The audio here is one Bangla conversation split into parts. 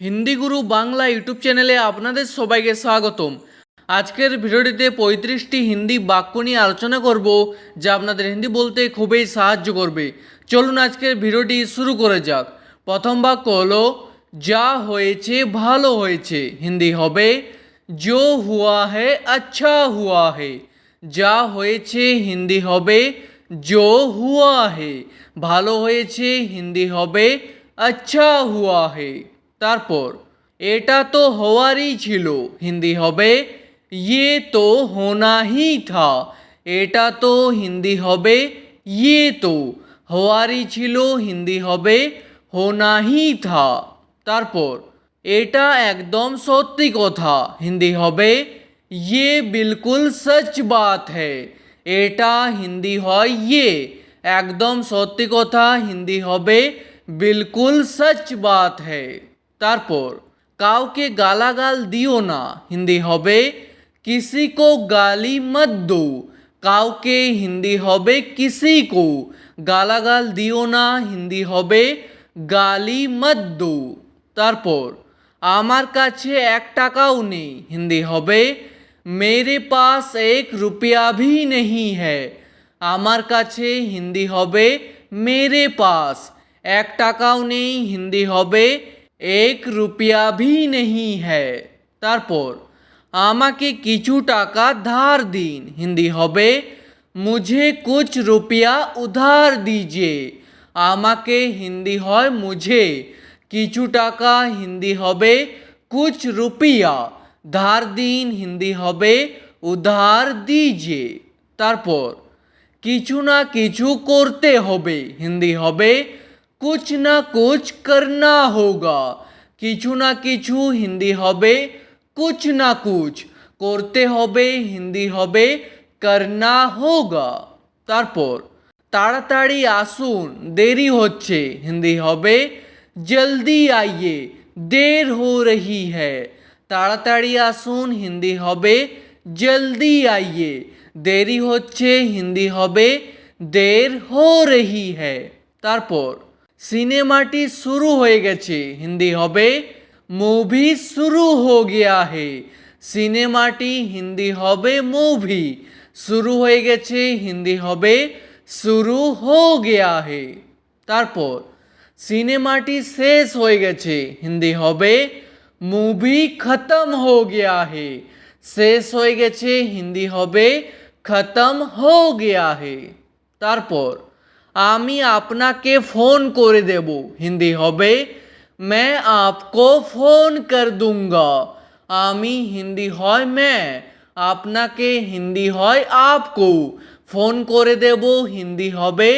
হিন্দি গুরু বাংলা ইউটিউব চ্যানেলে আপনাদের সবাইকে স্বাগতম। আজকের ভিডিওটিতে পঁয়ত্রিশটি হিন্দি বাক্য নিয়ে আলোচনা করব, যা আপনাদের হিন্দি বলতে খুবই সাহায্য করবে। চলুন আজকের ভিডিওটি শুরু করে যাক। প্রথম বাক্য হলো, যা হয়েছে ভালো হয়েছে। হিন্দি হবে জো হুয়া হে আচ্ছা হুয়া হে যা হয়েছে, হিন্দি হবে জো হুয়া হে ভালো হয়েছে, হিন্দি হবে আচ্ছা হুয়া হে তারপর, এটা তো হওয়ারই ছিল। হিন্দি হবে ইয়ে তো হোনা হি থা। এটা তো হিন্দি হবে ইয়ে তো। হওয়ারই ছিল, হিন্দি হবে, হোনা হি থা। তারপর, এটা একদম সত্যি কথা, হিন্দি হবে ইয়ে বিলকুল সচ বাত হ্যায়। এটা হিন্দি হয় ইয়ে। একদম সত্যি কথা, হিন্দি হবে, বিলকুল সচ বাত হ্যায়। তারপর, কাউকে গালাগাল দিও না। হিন্দি হবে, কিসি কো গালি মত দো। কাউকে হিন্দি হবে, কিসি কো গালাগাল দিও না। হিন্দি হবে, গালি মত দো। তারপর, আমার কাছে এক টাকাও নেই। হিন্দি হবে, মেরে পাস এক রুপিয়া ভি নেহি হ্যায়। আমার কাছে হিন্দি হবে, মেরে পাস এক টাকাও নেই। হিন্দি হবে এক রুপিয়া ভি নেহি হ্যায়। তারপর, আমাকে কিছু টাকা ধার দিন। হিন্দি হবে, মুঝে কুছ রুপিয়া উধার দিজিয়ে আমাকে হিন্দি হয়, মুঝে। কিছু টাকা হিন্দি হবে, কুছ রুপিয়া ধার দিন। হিন্দি হবে, উধার দিজিয়ে তারপর, কিছু না কিছু করতে হবে। হিন্দি হবে কুছ না কুছ করনা হোগা কিছু না কিছু হিন্দি হবে কুছ না কুছ করতে হবে হিন্দি হবে করনা হোগা তারপর তাড়াতাড়ি আসুন দেরি হচ্ছে হিন্দি হবে জলদি আইয়ে দের হো রহি হ্যায় তাড়াতাড়ি আসুন হিন্দি হবে জলদি আইয়ে দেরি হচ্ছে হিন্দি হবে দের হো রহি হ্যায় তারপর সিনেমাটি শুরু হয়ে গেছে। হিন্দি হবে, মুভি শুরু হো গিয়া হে। সিনেমাটি হিন্দি হবে, মুভি। শুরু হয়ে গেছে, হিন্দি হবে, শুরু হো গিয়া হে। তারপর, সিনেমাটি শেষ হয়ে গেছে, হিন্দি হবে, মুভি খতম হো গিয়া হে। শেষ হয়ে গেছে, হিন্দি হবে, খতম হো গিয়া হে। তারপর আমি আপনাকে ফোন করে দেব হিন্দি হবে मैं आपको ফোন কর दूंगा আমি হিন্দি হয় मैं আপনাকে হিন্দি হয় আপকো ফোন করে দেব হিন্দি হবে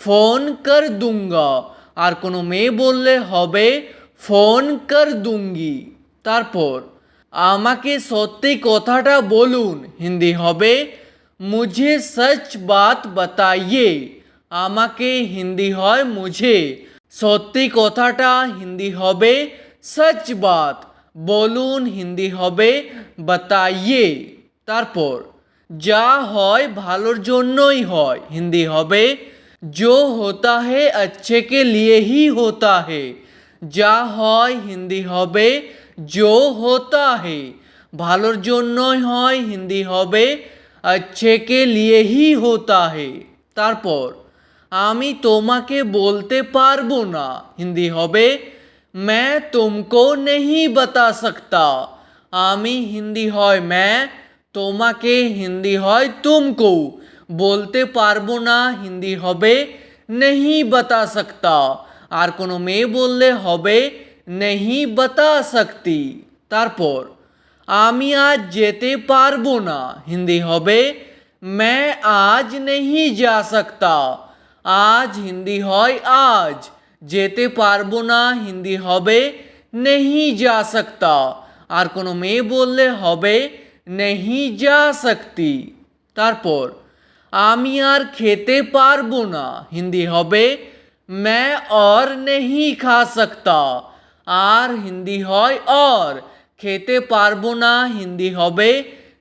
ফোন কর দুঙ্গা আর কোনো মেয়ে বললে হবে ফোন কর দুঙ্গি তারপর আমাকে সত্যি কথাটা বলুন হিন্দি হবে মুঝে সচ বাত বাতাইয়ে আমাকে হিন্দি হয় মুঝে সত্যি কথাটা হিন্দি হবে সচ বাত বলুন হিন্দি হবে বাতাইয়ে তারপর যা হয় ভালোর জন্যই হয় হিন্দি হবে जो होता है अच्छे के लिए ही होता है যা হয় হিন্দি হবে जो होता है ভালোর জন্যই হয় হিন্দি হবে अच्छे के लिए ही होता है তারপর আমি তোমাকে বলতে পারবো না হিন্দি হবে मैं तुमको नहीं बता सकता আমি হিন্দি হয় मैं তোমাকে হিন্দি হয় তুমকো বলতে পারবো না হিন্দি হবে নেহি বতা সকতা আর কোনো মেয়ে বললে হবে নেহি বতা সকতি তারপর আমি আজ যেতে পারবো না হিন্দি হবে मैं आज नहीं जा सकता আজ হিন্দি হয় আজ যেতে পারবো না হিন্দি হবে নেহি যা সকতা আর কোনো মেয়ে বললে হবে নেহি যা সকতি তারপর আমি আর খেতে পারবো না হিন্দি হবে मैं और नहीं खा सकता আর হিন্দি হয় और খেতে পারবো না হিন্দি হবে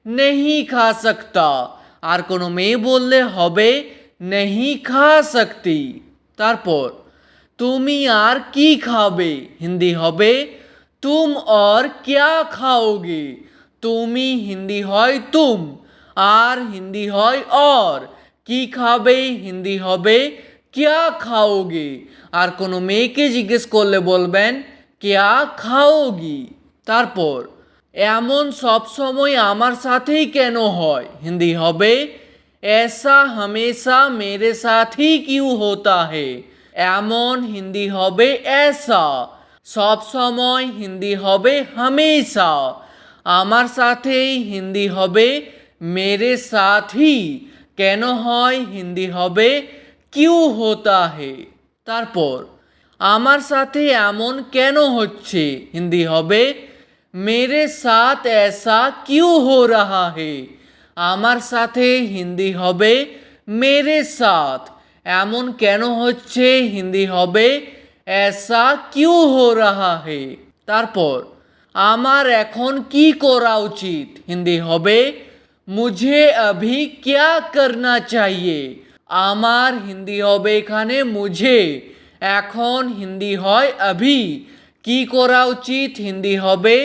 নেহি খা সকতা আর কোনো মেয়ে বললে হবে নেহি খা শক্তি তারপর, তুমি আর কি খাবে? হিন্দি হবে, তুম আর ক্যা খাওগে? তুমি, হিন্দি হয়, তুম। আর হিন্দি হয়, অর। কি খাবে? হিন্দি হবে, ক্যা খাওগে? আর কোনো মেয়েকে জিজ্ঞেস করলে বলবেন, ক্যা খাওগি? তারপর, এমন সব সময় আমার সাথেই কেন হয়? হিন্দি হবে ऐसा हमेशा मेरे साथ ही क्यों होता है এমন হিন্দি হবে ऐसा সব সময় হিন্দি হবে হামেশা আমার সাথেই হিন্দি হবে মেরে সাথী কেন হয় হিন্দি হবে কিউ হোতা হে তারপর আমার সাথে এমন কেন হচ্ছে হিন্দি হবে মেরে সাথ ऐसा क्यों हो रहा है আমার সাথে হিন্দি হবে, মেরে সাথ। এমন কেন হচ্ছে হিন্দি হবে? এসা কিউ হো রাহা হে। তারপর, আমার এখন কি করা উচিত? হিন্দি হবে, মুঝে অভি ক্যা করনা চাইয়ে? আমার হিন্দি হবে এখানে, মুঝে। এখন হিন্দি হয়, অভি। কি করা উচিত? হিন্দি হবে,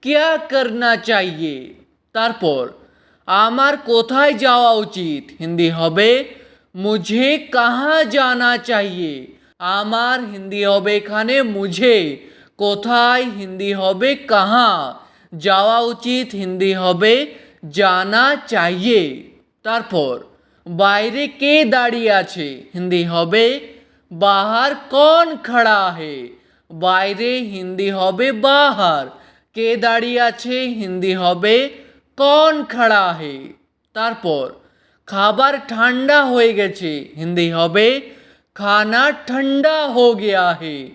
ক্যা করনা চাইয়ে? তারপর আমার কোথায় যাওয়া উচিত? হিন্দি হবে, মুঝে কাহা জানা চাইয়ে? আমার হিন্দি হবে এখানে, মুঝে। কোথায় হিন্দি হবে, কাহা? যাওয়া উচিত, হিন্দি হবে, জানা চাইয়ে। তারপর, বাইরে কে দাঁড়িয়ে আছে? হিন্দি হবে, বাহার কন খড়া হে? বাইরে হিন্দি হবে, বাহার। কে দাঁড়িয়ে আছে? হিন্দি হবে কন খড়া হে। তারপর, খাবার ঠান্ডা হয়ে গেছে, হিন্দি হবে, খানা ঠান্ডা হো গিয়া হে।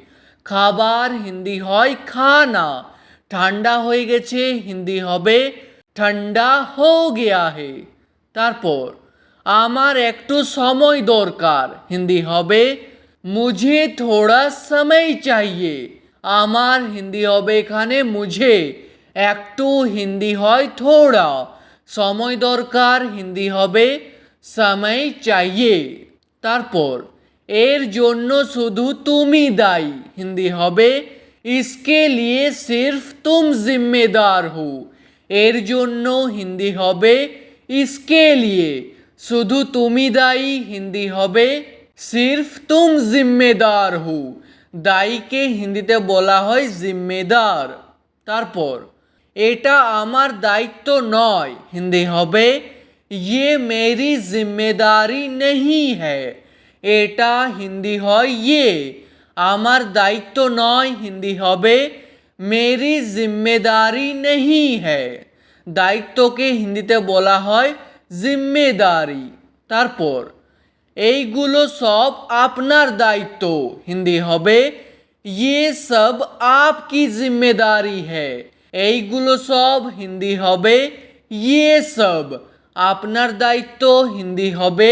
খাবার হিন্দি হয়, খানা। ঠান্ডা হয়ে গেছে, হিন্দি হবে ঠান্ডা হো গিয়া হে। তারপর, আমার একটু সময় দরকার। হিন্দি হবে, মুঝে থোড়া সময় চাইয়ে। আমার হিন্দি হবে এখানে, মুঝে। একটু হিন্দি হয় থোড়া। সময় দরকার, হিন্দি হবে, সময় চাইয়ে। তারপর, এর জন্য শুধু তুমি দায়ী। হিন্দি হবে, ইসকে লিয়ে সির্ফ তুম জিম্মেদার হো। এর জন্য হিন্দি হবে, ইসকে লিয়ে। শুধু তুমি দায়ী, হিন্দি হবে, সির্ফ তুম জিম্মেদার হো। দায়ীকে হিন্দিতে বলা হয় জিম্মেদার। তারপর এটা আমার দায়িত্ব নয়। হিন্দি হবে ইয়ে মেরি জিম্মেদারি নেই হ্যায়। এটা হিন্দি হয় ইয়ে। আমার দায়িত্ব নয়, হিন্দি হবে, মেরি জিম্মেদারি নেই হ্যায়। দায়িত্বকে হিন্দিতে বলা হয়, জিম্মেদারি। তারপর, এইগুলো সব আপনার দায়িত্ব। হিন্দি হবে ইয়ে সব আপকি জিম্মেদারি হ্যায়। এইগুলো সব হিন্দি হবে। ইয়ে সব। আপনার দায়িত্ব হিন্দি হবে।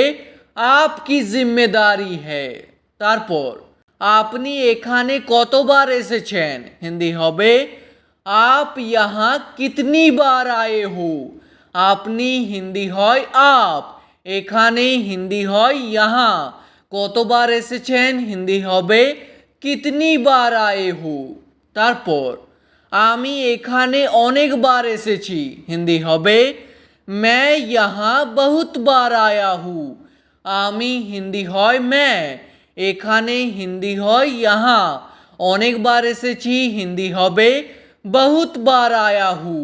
আপকি জিম্মেদারি হ্যায় তারপর, আপনি এখানে কতবার এসেছেন? হিন্দি হবে। আপ ইহা কিতনি বার আয়ে হো? আপনি হিন্দি হয় আপ। এখানে হিন্দি হয় ইহা। কতবার এসেছেন? হিন্দি হবে। কিতনি বার আয়ে হো? তারপর আমি এখানে অনেকবার এসেছি হিন্দি হবে मैं यहाँ बहुत बार आया हूँ আমি হিন্দি হয় मैं এখানে হিন্দি হয় यहाँ অনেকবার এসেছি হিন্দি হবে বহুত বার আয়া হু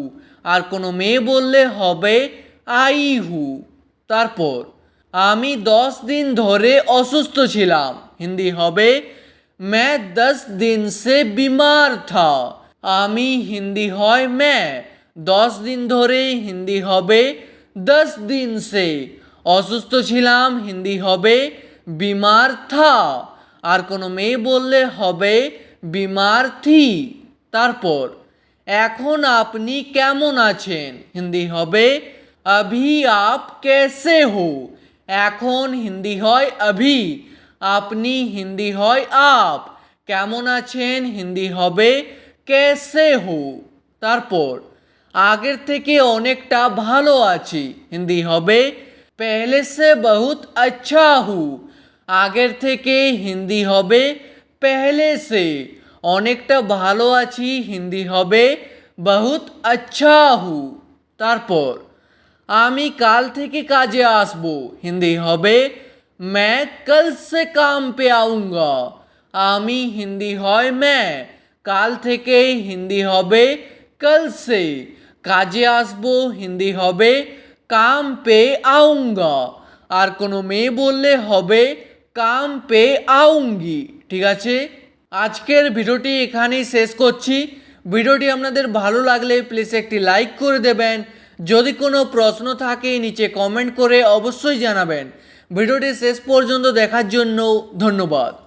আর কোনো মেয়ে বললে হবে আই হু তারপর আমি দশ দিন ধরে অসুস্থ ছিলাম হিন্দি হবে मैं दस दिन से बीमार था আমি হিন্দি হয় মে। দশ দিন ধরে হিন্দি হবে, দশ দিন সে। অসুস্থ ছিলাম, হিন্দি হবে, বিমার থা। আর কোনো মেয়ে বললে হবে, বিমার থি। তারপর, এখন আপনি কেমন আছেন? হিন্দি হবে, আভি আপ কেসে হো? এখন হিন্দি হয়, আভি। আপনি হিন্দি হয়, আপ। কেমন আছেন? হিন্দি হবে कैसे हो তারপর আগের থেকে অনেকটা ভালো আছি হিন্দি হবে पहले से बहुत अच्छा हूँ আগের থেকে হিন্দি হবে पहले से অনেকটা ভালো আছি হিন্দি হবে বহুত আচ্ছা হু তারপর আমি কাল থেকে কাজে আসব হিন্দি হবে मैं कल से काम पे आऊँगा আমি হিন্দি হয় मैं কাল থেকে হিন্দি হবে, কাল সে কাজে আসব, হিন্দি হবে, কাম পে আউঙ্গা। আর কোনো মেয়ে বললে হবে, কাম পে আউঙ্গি, ঠিক আছে? আজকের ভিডিওটি এখানেই শেষ করছি। ভিডিওটি আপনাদের ভালো লাগলে প্লিজ একটি লাইক করে দেবেন। যদি কোনো প্রশ্ন থাকে, নিচে কমেন্ট করে অবশ্যই জানাবেন। ভিডিওটি শেষ পর্যন্ত দেখার জন্য ধন্যবাদ।